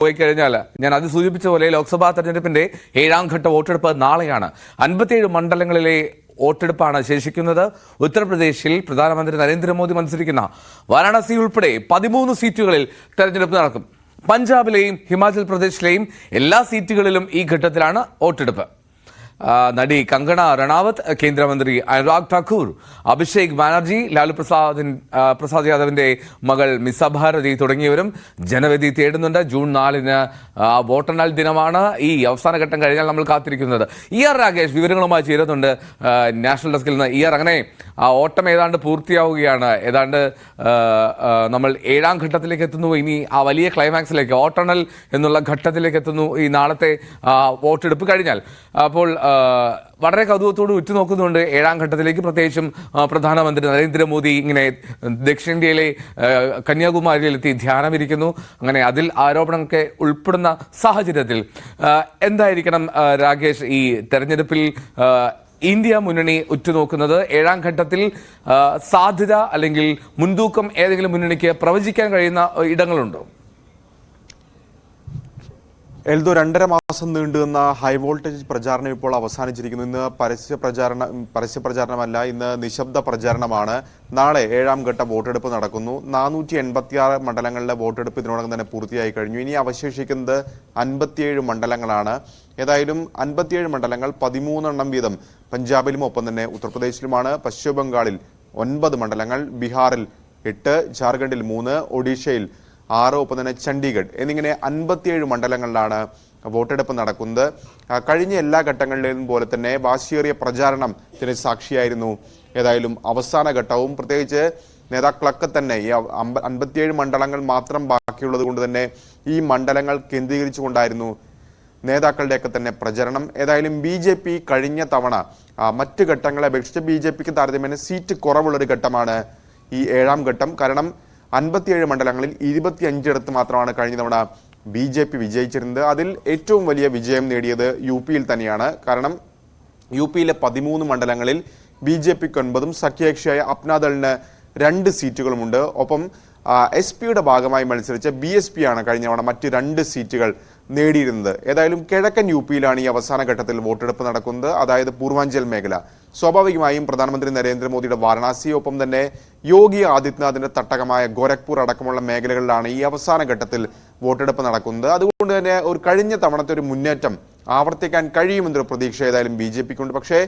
പോയി കഴിഞ്ഞാൽ ഞാൻ അത് സൂചിപ്പിച്ച പോലെ ലോക്സഭാ തെരഞ്ഞെടുപ്പിന്റെ ഏഴാം ഘട്ട വോട്ടെടുപ്പ് നാളെയാണ്. അൻപത്തിയേഴ് മണ്ഡലങ്ങളിലെ വോട്ടെടുപ്പാണ് ശേഷിക്കുന്നത്. ഉത്തർപ്രദേശിൽ പ്രധാനമന്ത്രി നരേന്ദ്രമോദി മത്സരിക്കുന്ന വാരാണസി ഉൾപ്പെടെ പതിമൂന്ന് സീറ്റുകളിൽ തെരഞ്ഞെടുപ്പ് നടക്കും. പഞ്ചാബിലെയും ഹിമാചൽ പ്രദേശിലെയും എല്ലാ സീറ്റുകളിലും ഈ ഘട്ടത്തിലാണ് വോട്ടെടുപ്പ്. നടി കങ്കണ റണാവത്ത് കേന്ദ്രമന്ത്രി അനുരാഗ് ഠാക്കൂർ അഭിഷേക് ബാനർജി ലാലു പ്രസാദിൻ പ്രസാദ് യാദവിന്റെ മകൾ മിസ ഭാരതി തുടങ്ങിയവരും ജനവിധി തേടുന്നുണ്ട്. ജൂൺ നാലിന് വോട്ടെണ്ണൽ ദിനമാണ് ഈ അവസാന ഘട്ടം കഴിഞ്ഞാൽ നമ്മൾ കാത്തിരിക്കുന്നത്. ഇ ആർ രാകേഷ് വിവരങ്ങളുമായി ചേരുന്നുണ്ട്. നാഷണൽ ഡെസ്കിൽ നിന്ന്. ഇ ആർ അങ്ങനെ ആ ഓട്ടം ഏതാണ്ട് പൂർത്തിയാവുകയാണ്. ഏതാണ്ട് നമ്മൾ ഏഴാം ഘട്ടത്തിലേക്ക് എത്തുന്നു. ഇനി ആ വലിയ ക്ലൈമാക്സിലേക്ക് വോട്ടെണ്ണൽ എന്നുള്ള ഘട്ടത്തിലേക്ക് എത്തുന്നു. ഈ നാളത്തെ വോട്ടെടുപ്പ് കഴിഞ്ഞാൽ. അപ്പോൾ വളരെ കൗതുകത്തോട് ഉറ്റുനോക്കുന്നുണ്ട് ഏഴാം ഘട്ടത്തിലേക്ക് പ്രത്യേകിച്ചും പ്രധാനമന്ത്രി നരേന്ദ്രമോദി ഇങ്ങനെ ദക്ഷിണേന്ത്യയിലെ കന്യാകുമാരിയിലെത്തി ധ്യാനമിരിക്കുന്നു. അങ്ങനെ അതിൽ ആരോപണമൊക്കെ ഉൾപ്പെടുന്ന സാഹചര്യത്തിൽ എന്തായിരിക്കണം രാകേഷ് ഈ തെരഞ്ഞെടുപ്പിൽ ഇന്ത്യ മുന്നണി ഉറ്റുനോക്കുന്നത്? ഏഴാം ഘട്ടത്തിൽ സാധ്യത അല്ലെങ്കിൽ മുൻതൂക്കം ഏതെങ്കിലും മുന്നണിക്ക് പ്രവചിക്കാൻ കഴിയുന്ന ഇടങ്ങളുണ്ടോ? എൽദോ രണ്ടര മാസം നീണ്ടുവന്ന ഹൈ വോൾട്ടേജ് പ്രചാരണം ഇപ്പോൾ അവസാനിച്ചിരിക്കുന്നു. ഇന്ന് പരസ്യ പ്രചാരണ പരസ്യ പ്രചാരണമല്ല ഇന്ന് നിശബ്ദ പ്രചാരണമാണ്. നാളെ ഏഴാം ഘട്ട വോട്ടെടുപ്പ് നടക്കുന്നു. നാനൂറ്റി എൺപത്തിയാറ് മണ്ഡലങ്ങളിലെ വോട്ടെടുപ്പ് ഇതിനോടകം തന്നെ പൂർത്തിയായി കഴിഞ്ഞു. ഇനി അവശേഷിക്കുന്നത് അൻപത്തിയേഴ് മണ്ഡലങ്ങളാണ്. ഏതായാലും അൻപത്തിയേഴ് മണ്ഡലങ്ങൾ പതിമൂന്നെണ്ണം വീതം പഞ്ചാബിലും ഒപ്പം തന്നെ ഉത്തർപ്രദേശിലുമാണ്. പശ്ചിമ ബംഗാളിൽ ഒൻപത് മണ്ഡലങ്ങൾ ബീഹാറിൽ എട്ട് ജാർഖണ്ഡിൽ മൂന്ന് ഒഡീഷയിൽ ആറ് ഒപ്പം തന്നെ ചണ്ഡീഗഡ്. എന്നിങ്ങനെ അൻപത്തിയേഴ് മണ്ഡലങ്ങളിലാണ് വോട്ടെടുപ്പ് നടക്കുന്നത്. കഴിഞ്ഞ എല്ലാ ഘട്ടങ്ങളിലും പോലെ തന്നെ വാശിയേറിയ പ്രചാരണം ഇതിന് സാക്ഷിയായിരുന്നു. ഏതായാലും അവസാന ഘട്ടവും പ്രത്യേകിച്ച് നേതാക്കളൊക്കെ തന്നെ ഈ അമ്പ- അൻപത്തിയേഴ് മണ്ഡലങ്ങൾ മാത്രം ബാക്കിയുള്ളത് കൊണ്ട് തന്നെ ഈ മണ്ഡലങ്ങൾ കേന്ദ്രീകരിച്ചുകൊണ്ടായിരുന്നു നേതാക്കളുടെയൊക്കെ തന്നെ പ്രചരണം. ഏതായാലും ബി ജെ പി കഴിഞ്ഞ തവണ മറ്റ് ഘട്ടങ്ങളെ അപേക്ഷിച്ച് ബി ജെ പിക്ക് താരതമ്യേന സീറ്റ് കുറവുള്ളൊരു ഘട്ടമാണ് ഈ ഏഴാം ഘട്ടം. കാരണം അൻപത്തിയേഴ് മണ്ഡലങ്ങളിൽ ഇരുപത്തിയഞ്ചിടത്ത് മാത്രമാണ് കഴിഞ്ഞ തവണ ബി ജെ പി വിജയിച്ചിരുന്നത്. അതിൽ ഏറ്റവും വലിയ വിജയം നേടിയത് യു പിയിൽ തന്നെയാണ്. കാരണം യു പിയിലെ പതിമൂന്ന് മണ്ഡലങ്ങളിൽ ബി ജെ പിക്ക് ഒൻപതും സഖ്യകക്ഷിയായ അപ്നാദളിന് രണ്ട് സീറ്റുകളുമുണ്ട്. ഒപ്പം എസ് പിയുടെ ഭാഗമായി മത്സരിച്ച ബി എസ് പി ആണ് കഴിഞ്ഞ തവണ മറ്റ് രണ്ട് സീറ്റുകൾ നേടിയിരുന്നത്. ഏതായാലും കിഴക്കൻ യു പിയിലാണ് ഈ അവസാന ഘട്ടത്തിൽ വോട്ടെടുപ്പ് നടക്കുന്നത്. അതായത് പൂർവാഞ്ചൽ മേഖല. സ്വാഭാവികമായും പ്രധാനമന്ത്രി നരേന്ദ്രമോദിയുടെ വാരണാസി ഒപ്പം തന്നെ യോഗി ആദിത്യനാഥിന്റെ തട്ടകമായ ഗോരഖ്പൂർ അടക്കമുള്ള മേഖലകളിലാണ് ഈ അവസാന ഘട്ടത്തിൽ വോട്ടെടുപ്പ് നടക്കുന്നത്. അതുകൊണ്ട് തന്നെ ഒരു കഴിഞ്ഞ തവണത്തെ ഒരു മുന്നേറ്റം ആവർത്തിക്കാൻ കഴിയുമെന്നൊരു പ്രതീക്ഷ ഏതായാലും ബി ജെ പിക്കുണ്ട്. പക്ഷേ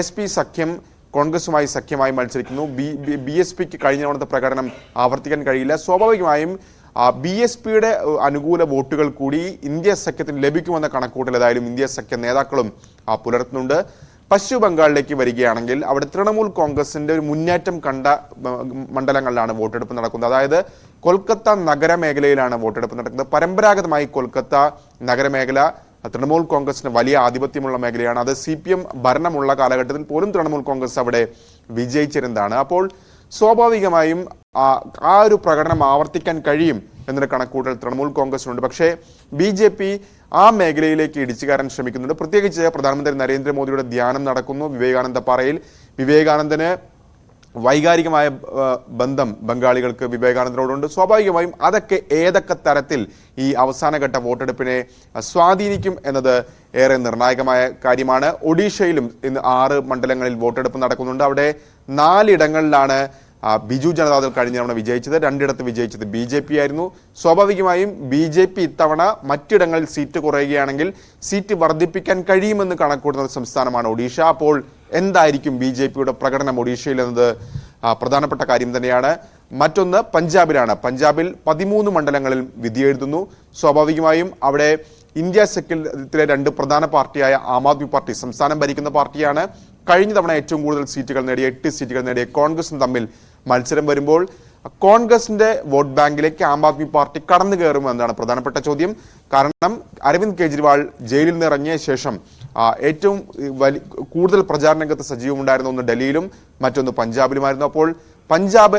എസ് പി സഖ്യം കോൺഗ്രസുമായി സഖ്യമായി മത്സരിക്കുന്നു. ബി ബി എസ് പിക്ക് കഴിഞ്ഞ തവണത്തെ പ്രകടനം ആവർത്തിക്കാൻ കഴിയില്ല. സ്വാഭാവികമായും ബി എസ് പിയുടെ അനുകൂല വോട്ടുകൾ കൂടി ഇന്ത്യ സഖ്യത്തിന് ലഭിക്കുമെന്ന കണക്കൂട്ടൽ ഏതായാലും ഇന്ത്യ സഖ്യ നേതാക്കളും പുലർത്തുന്നുണ്ട്. പശ്ചിമ ബംഗാളിലേക്ക് വരികയാണെങ്കിൽ അവിടെ തൃണമൂൽ കോൺഗ്രസിന്റെ ഒരു മുന്നേറ്റം കണ്ട മണ്ഡലങ്ങളിലാണ് വോട്ടെടുപ്പ് നടക്കുന്നത്. അതായത് കൊൽക്കത്ത നഗരമേഖലയിലാണ് വോട്ടെടുപ്പ് നടക്കുന്നത്. പരമ്പരാഗതമായി കൊൽക്കത്ത നഗരമേഖല തൃണമൂൽ കോൺഗ്രസിന് വലിയ ആധിപത്യമുള്ള മേഖലയാണ്. അത് സി പി എം ഭരണമുള്ള കാലഘട്ടത്തിൽ പോലും തൃണമൂൽ കോൺഗ്രസ് അവിടെ വിജയിച്ചിരുന്നതാണ്. അപ്പോൾ സ്വാഭാവികമായും ആ ഒരു പ്രകടനം ആവർത്തിക്കാൻ കഴിയും എന്നൊരു കണക്കൂട്ടൽ തൃണമൂൽ കോൺഗ്രസിനുണ്ട്. പക്ഷേ ബി ജെ പി ആ മേഖലയിലേക്ക് ഇടിച്ചു കയറാൻ ശ്രമിക്കുന്നുണ്ട്. പ്രത്യേകിച്ച് പ്രധാനമന്ത്രി നരേന്ദ്രമോദിയുടെ ധ്യാനം നടക്കുന്നു. വിവേകാനന്ദ പാറയിൽ വിവേകാനന്ദന് വൈകാരികമായ ബന്ധം ബംഗാളികൾക്ക് വിവേകാനന്ദനോടുണ്ട്. സ്വാഭാവികമായും അതൊക്കെ ഏതൊക്കെ തരത്തിൽ ഈ അവസാനഘട്ട വോട്ടെടുപ്പിനെ സ്വാധീനിക്കും എന്നത് ഏറെ നിർണായകമായ കാര്യമാണ്. ഒഡീഷയിലും ഇന്ന് ആറ് മണ്ഡലങ്ങളിൽ വോട്ടെടുപ്പ് നടക്കുന്നുണ്ട്. അവിടെ നാലിടങ്ങളിലാണ് ബിജു ജനതാദൾ കഴിഞ്ഞ തവണ വിജയിച്ചത് രണ്ടിടത്ത് വിജയിച്ചത് ബി ജെ പി ആയിരുന്നു. സ്വാഭാവികമായും ബി ജെ പി ഇത്തവണ മറ്റിടങ്ങളിൽ സീറ്റ് കുറയുകയാണെങ്കിൽ സീറ്റ് വർദ്ധിപ്പിക്കാൻ കഴിയുമെന്ന് കണക്കൂട്ടുന്ന സംസ്ഥാനമാണ് ഒഡീഷ. അപ്പോൾ എന്തായിരിക്കും ബി ജെ പിയുടെ പ്രകടനം ഒഡീഷയിൽ എന്നത്? പ്രധാനപ്പെട്ട കാര്യം തന്നെയാണ്. മറ്റൊന്ന് പഞ്ചാബിലാണ്. പഞ്ചാബിൽ പതിമൂന്ന് മണ്ഡലങ്ങളിൽ വിധിയെഴുതുന്നു സ്വാഭാവികമായും അവിടെ ഇന്ത്യ സെക്യുലത്തിലെ രണ്ട് പ്രധാന പാർട്ടിയായ ആം ആദ്മി പാർട്ടി സംസ്ഥാനം ഭരിക്കുന്ന പാർട്ടിയാണ്. കഴിഞ്ഞ തവണ ഏറ്റവും കൂടുതൽ സീറ്റുകൾ നേടിയ എട്ട് സീറ്റുകൾ നേടിയ കോൺഗ്രസും തമ്മിൽ മത്സരം വരുമ്പോൾ കോൺഗ്രസിന്റെ വോട്ട് ബാങ്കിലേക്ക് ആം ആദ്മി പാർട്ടി കടന്നു കയറുമോ എന്നതാണ് പ്രധാനപ്പെട്ട ചോദ്യം. കാരണം അരവിന്ദ് കെജ്രിവാൾ ജയിലിൽ നിന്ന് ഇറങ്ങിയ ശേഷം ഏറ്റവും വലി കൂടുതൽ പ്രചാരണ രംഗത്ത് സജീവമുണ്ടായിരുന്ന ഒന്ന് ഡൽഹിയിലും മറ്റൊന്ന് പഞ്ചാബിലുമായിരുന്നു. അപ്പോൾ പഞ്ചാബ്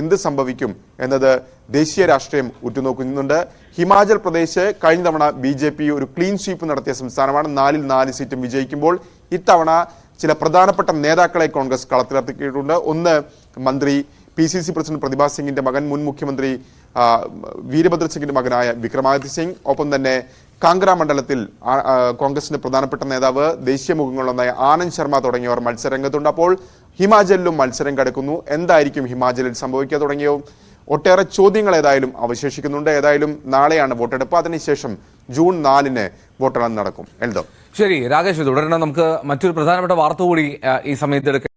എന്ത് സംഭവിക്കും എന്നത് ദേശീയ രാഷ്ട്രീയം ഉറ്റുനോക്കുന്നുണ്ട്. ഹിമാചൽ പ്രദേശ് കഴിഞ്ഞ തവണ ബി ജെ പി ഒരു ക്ലീൻ സ്വീപ്പ് നടത്തിയ സംസ്ഥാനമാണ്. നാലിൽ നാല് സീറ്റും വിജയിക്കുമ്പോൾ ഇത്തവണ ചില പ്രധാനപ്പെട്ട നേതാക്കളെ കോൺഗ്രസ് കളത്തിലിറക്കിയിട്ടുണ്ട്. ഒന്ന് മന്ത്രി P C C president Pratibha സിംഗിന്റെ മകൻ മുൻ മുഖ്യമന്ത്രി വീരഭദ്ര സിംഗിന്റെ മകനായ വിക്രമാദിത്യ സിംഗ്. ഒപ്പം തന്നെ കാംഗ്ര മണ്ഡലത്തിൽ കോൺഗ്രസിന്റെ പ്രധാനപ്പെട്ട നേതാവ് ദേശീയ മുഖങ്ങളൊന്നായ ആനന്ദ് ശർമ്മ തുടങ്ങിയവർ മത്സരരംഗത്തുണ്ട്. അപ്പോൾ ഹിമാചലിലും മത്സരം കിടക്കുന്നു. എന്തായിരിക്കും ഹിമാചലിൽ സംഭവിക്കുക തുടങ്ങിയോ? ഒട്ടേറെ ചോദ്യങ്ങൾ ഏതായാലും അവശേഷിക്കുന്നുണ്ട്. ഏതായാലും നാളെയാണ് വോട്ടെടുപ്പ്. അതിനുശേഷം ജൂൺ നാലിന് വോട്ടെണ്ണൽ നടക്കും. എൽദോ. ശരി രാകേഷ് തുടരണം നമുക്ക് മറ്റൊരു പ്രധാനപ്പെട്ട വാർത്ത കൂടി ഈ സമയത്ത്